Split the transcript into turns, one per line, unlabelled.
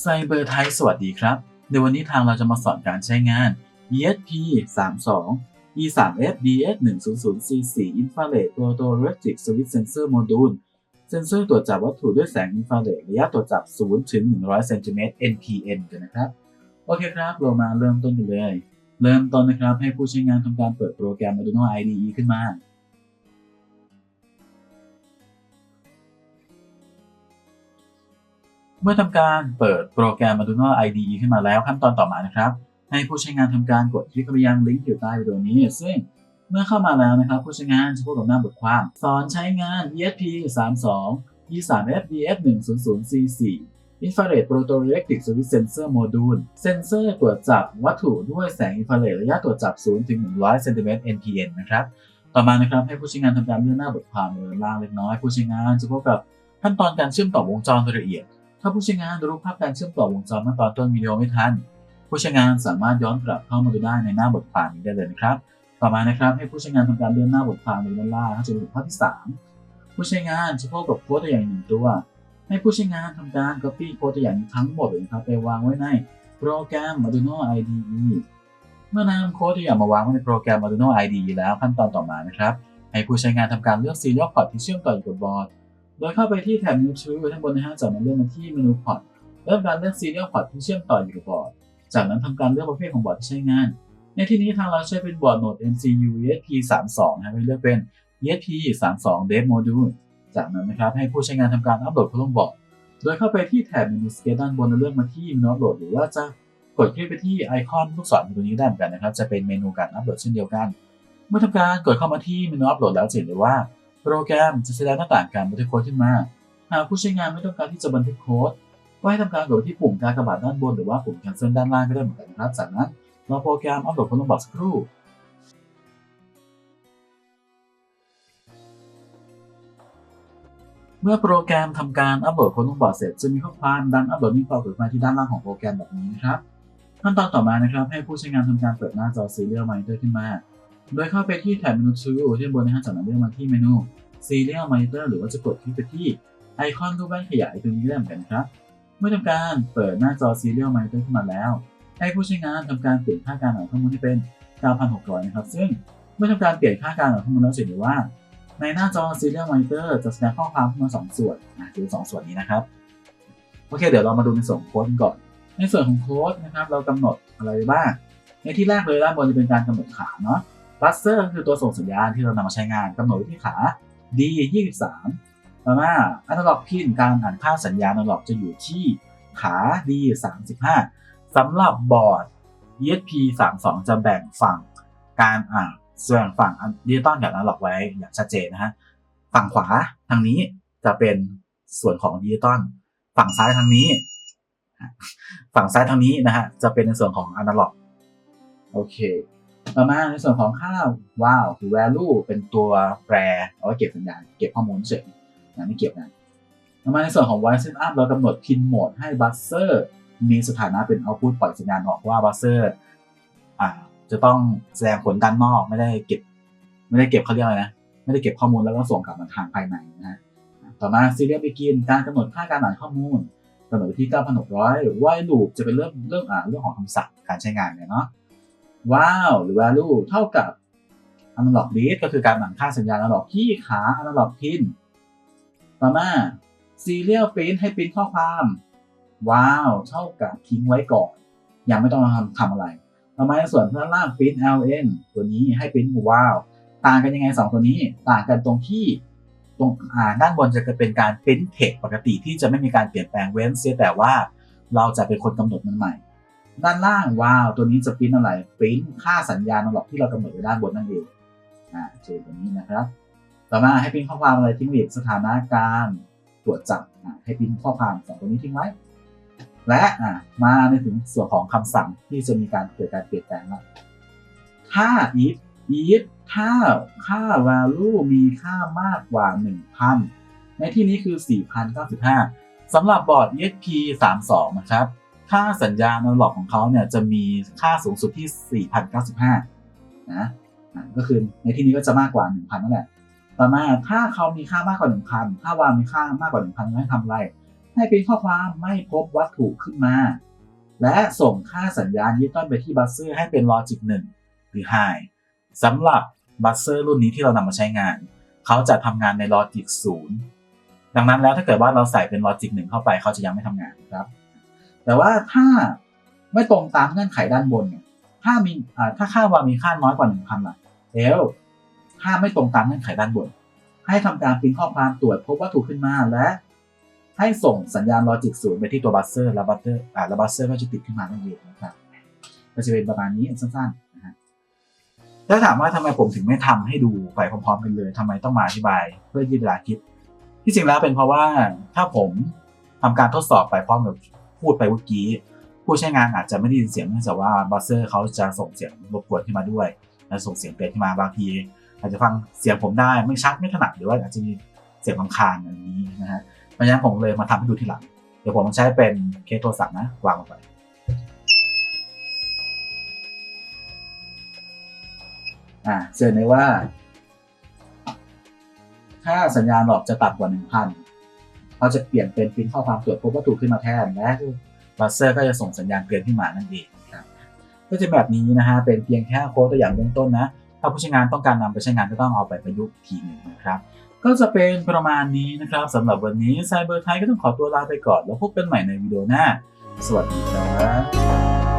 ไซเบอร์ไทยสวัสดีครับ ในวันนี้ทางเราจะมาสอนการใช้งาน ESP 3 2 E 3 F DS 1 0 0 C 4 Infrared Photoelectric Switch Sensor Module เซนเซอร์ตรวจจับวัตถุด้วยแสงอินฟราเรดระยะตรวจจับ 0 ถึง 100 เซนติเมตร NPN กันนะครับ โอเคครับ เรามาเริ่มต้นกันเลย เริ่มต้นนะครับให้ผู้ใช้งานทำการเปิดโปรแกรม Arduino IDE ขึ้นมา เมื่อทำการเปิดโปรแกรม Arduino IDE ขึ้นมาแล้วขั้นตอนต่อมานะครับ ให้ผู้ใช้งานทำการกดคลิกไปยังลิงก์อยู่ใต้วิดีโอนี้ ซึ่งเมื่อเข้ามาแล้วนะครับ ผู้ใช้งานจะพบกับหน้าบทความ สอนใช้งาน ESP 3 2 E 3 F DF 1 0 0 C 4 Infrared Photoelectric Switch Sensor Module เซนเซอร์ตรวจจับวัตถุด้วยแสงอินฟราเรดระยะตรวจจับ 0 ถึง 100 เซนติเมตร NPN นะครับ ต่อมานะครับให้ผู้ใช้งานทำการเลื่อนหน้าบทความลงล่างเล็กน้อย ผู้ใช้งานจะพบกับขั้นตอนการเชื่อมต่อวงจรโดยละเอียด ถ้าผู้ใช้งานรูปภาพการเชื่อมต่อวงจรเมื่อตอนต้นวิดีโอไม่ทัน ผู้ใช้งานสามารถย้อนกลับเข้ามาดูได้ในหน้าบทความนี้ได้เลยนะครับ ต่อมานะครับให้ผู้ใช้งานทำการเลื่อนหน้าบทความลงด้านล่างจนถึงภาพที่ 3 ผู้ใช้งานจะพบกับโค้ดตัวอย่างหนึ่งตัว ให้ผู้ใช้งานทำการ copy โค้ดตัวอย่างทั้งหมดเลยนะครับไปวางไว้ในโปรแกรม Arduino IDE เมื่อนำโค้ดตัวอย่างมาวางไว้ในโปรแกรม Arduino IDE แล้วขั้นตอนต่อมานะครับให้ผู้ใช้งานทำการเลือก Serial Port ที่เชื่อมต่ออยู่กับบอร์ด โดยเข้าไปที่แท็บ New Tool ด้านบนนะฮะจากนั้นเลือกมาที่เมนู Port เริ่มการเลือก Serial Port ที่เชื่อมต่ออยู่กับบอร์ด จากนั้นทำการเลือกประเภทของบอร์ดที่ใช้งาน ในที่นี้ทางเราใช้เป็นบอร์ดโหนด MCU ESP32 นะครับให้เลือกเป็น ESP32 Dev Module จากนั้นนะครับให้ผู้ใช้งานทำการอัปโหลดเข้าลงบอร์ด โดยเข้าไปที่แท็บเมนู Scale ด้านบนแล้วเลือกมาที่เมนูอัปโหลดหรือว่าจะกดคลิกไปที่ไอคอนลูกศรตัวนี้ได้เหมือนกันนะครับจะเป็นเมนูการอัปโหลดเช่นเดียวกัน เมื่อทำการกดเข้ามาที่เมนูอัปโหลดแล้วจะเห็นเลยว่า โปรแกรมจะแสดงหน้าต่างการบันทึกโค้ดขึ้นมา หากผู้ใช้งานไม่ต้องการที่จะบันทึกโค้ด ก็ให้ทำการกดที่ปุ่มการกระบาดด้านบนหรือว่าปุ่ม cancel ด้านล่างก็ได้เหมือนกันครับ จากนั้นรอโปรแกรมอัปโหลดโค้ดลงบอร์ดสักครู่เมื่อโปรแกรมทำการอัปโหลดโค้ดลงบอร์ดเสร็จจะมีข้อความดันอัปโหลดลิงก์ต่อมาที่ด้านล่างของโปรแกรมแบบนี้นะครับขั้นตอนต่อมานะครับให้ผู้ใช้งานทำการเปิดหน้าจอ Serial Monitor ขึ้นมา โดยเข้าไปที่แท็บเมนู Tool ที่บนนะฮะจากนั้นเลือกมาที่เมนู Serial Monitor หรือว่าจะกดคลิกไปที่ไอคอนรูปแว่นขยายตัวนี้ได้เหมือนกันครับ เมื่อทำการเปิดหน้าจอ Serial Monitor ขึ้นมาแล้ว ให้ผู้ใช้งานทำการเปลี่ยนค่าการอ่านข้อมูลที่เป็น 9,600 นะครับ ซึ่งเมื่อทำการเปลี่ยนค่าการอ่านข้อมูลแล้วจะเห็นได้ว่า ในหน้าจอ Serial Monitor จะแสดงข้อความขึ้นมา 2 ส่วนนะคือ2ส่วนนี้นะครับ โอเค เดี๋ยวเรามาดูในส่วนโค้ดกันก่อน ในส่วนของโค้ดนะครับ เรากำหนดอะไรบ้าง ในที่แรกเลยด้านบนจะเป็นการกำหนดขาเนาะ บัสเซอร์คือตัวส่งสัญญาณที่เรานำมาใช้งานกำหนดว้ที่ขา D 23ต่อมาอนาล็อกพินการอ่านค่าสัญญาณอนาล็อกจะอยู่ที่ขา D 35สำหรับบอร์ด ESP 32จะแบ่งฝั่งการอ่านส่วนฝั่งดิจิตอลกับอนาล็อกไว้อย่างชัดเจนนะฮะฝั่งขวาทางนี้จะเป็นส่วนของดิจิตอลฝั่งซ้ายทางนี้ ฝั่งซ้ายทางนี้นะฮะจะเป็นในส่วนของอนาล็อกโอเค ต่อมาในส่วนของค่าว้าวคือ value เป็นตัวแปรเอาไว้เก็บสัญญาณเก็บข้อมูลเฉยนะไม่เก็บนะต่อมาในส่วนของ voice setup เรากำหนด pin mode ให้ buzzer มีสถานะเป็น output ปล่อยสัญญาณออกว่า buzzer อ่าจะต้องแสดงผลด้านนอกไม่ได้เก็บ ไม่ได้เก็บเขาเรียกอะไรนะ ไม่ได้เก็บข้อมูลแล้วก็ส่งกลับมาทางภายในนะฮะต่อมา serial begin การกำหนดค่าการอ่านข้อมูลกำหนดว้ที่ 9,600 while loop จะเป็นเรื่องเรื่องอ่าเรื่องของคำสั่งการใช้งานเนี่ยเนาะ ว้าวหรือ value เท่ากับ analog read ก็คือการอ่นค่าสัญญาณ analog ที่ขา analog pin ต่อมา serial print ให้ print ข้อความว้าวเท่ากับทิ้งไว้ก่อน ยังไม่ต้องทำทำอะไรต่อมาในส่วนด้านล่าง print ln ตัวนี้ให้ print ว้าวต่างกันยังไง 2 ตัวนี้ ต่างกันตรงที่ตรงอ่าด้านบนจะเป็นการ print text ปกติที่จะไม่มีการเปลี่ยนแปลงเว้นเสียแต่ว่าเราจะเป็นคนกำหนดมันใหม่ ด้านล่างว้าวตัวนี้จะปริ้นอะไรปริ้นค่าสัญญาณนหลอกที่เรากำหนดไว้ด้านบนนั่นเองอ่าเจอตรงนี้นะครับ ต่อมาให้ปริ้นข้อความอะไรทิ้งไว้สถานะการตรวจจับอ่าให้ปริ้นข้อความสองตัวนี้ทิ้งไว้ และอ่ามาในถึงส่วนของคำสั่งที่จะมีการเกิดการเปลี่ยนแปลงแล้วถ้า if if ถ้าค่า value มีค่ามากกว่า 1,000 ในที่นี้คือ 4,095สำหรับบอร์ด ESP 32 นะครับ ค่าสัญญาณอนาล็อกของเขาเนี่ยจะมีค่าสูงสุดที่ 4,095นะอะก็คือในที่นี้ก็จะมากกว่า 1,000นั่นแหละ ต่อมาถ้าเขามีค่ามากกว่า 1,000 ถ้าวางมีค่ามากกว่า 1,000ให้ทำอะไร ให้เป็นข้อความไม่พบวัตถุขึ้นมา และส่งค่าสัญญาณดิจิตอลไปที่บัสเซอร์ให้เป็นลอจิก1หรือ high สำหรับบัสเซอร์รุ่นนี้ที่เรานำมาใช้งาน เขาจะทำงานในลอจิก0ดังนั้นแล้วถ้าเกิดว่าเราใส่เป็นลอจิก1เข้าไปเขาจะยังไม่ทำงานครับ แต่ว่าถ้าไม่ตรงตามเงื่อนไขด้านบนเนี่ย ถ้ามีถ้าค่าวามีค่าน้อยกว่า1,000ล่ะเอลถ้าไม่ตรงตามเงื่อนไขด้านบน ให้ทำการพิมพ์ข้อความตรวจพบวัตถุขึ้นมาและ ให้ส่งสัญญาณลอจิกศูนย์ไปที่ตัวบัสเซอร์แล้วบัสเซอร์อ่าแล้วบัสเซอร์ก็จะติดขึ้นมานั่นเองนะครับก็จะเป็นประมาณนี้สั้นๆนะฮะถ้าถามว่าทำไมผมถึงไม่ทำให้ดูไปพร้อมๆกันเลยทำไมต้องมาอธิบายเพื่อยืดเวลาคิด ที่จริงแล้วเป็นเพราะว่าถ้าผมทำการทดสอบไปพร้อมกับ พูดไปเมื่อกี้ ผู้ใช้งานอาจจะไม่ได้ยินเสียงเนื่องจากว่าบัสเซอร์เขาจะส่งเสียงรบกวนขึ้นมาด้วยและส่งเสียงเตือนขึ้นมาบางที อาจจะฟังเสียงผมได้ไม่ชัดไม่ถนัดหรือว่าอาจจะมีเสียงรำคาญอะไรนี้นะฮะเพราะฉะนั้นผมเลยมาทำให้ดูทีหลัง เดี๋ยวผมใช้เป็นเคสโทรศัพท์นะวางลงไปอ่าเจอในว่า ถ้าสัญญาณหลอกจะต่ำกว่า1,000 เขาจะเปลี่ยนเป็นพิมพ์ข้อความตรวจพบวัตถุขึ้นมาแทนและบัสเซอร์ก็จะส่งสัญญาณเตือนขึ้นมานั่นเองครับก็จะแบบนี้นะฮะเป็นเพียงแค่โค้ดตัวอย่างเบื้องต้นนะถ้าผู้ใช้งานต้องการนำไปใช้งานก็ต้องเอาไปประยุกต์ทีหนึ่งนะครับ ก็จะเป็นประมาณนี้นะครับสำหรับวันนี้ไซเบอร์ไทยก็ต้องขอตัวลาไปก่อนแล้วพบกันใหม่ในวิดีโอหน้า สวัสดีครับ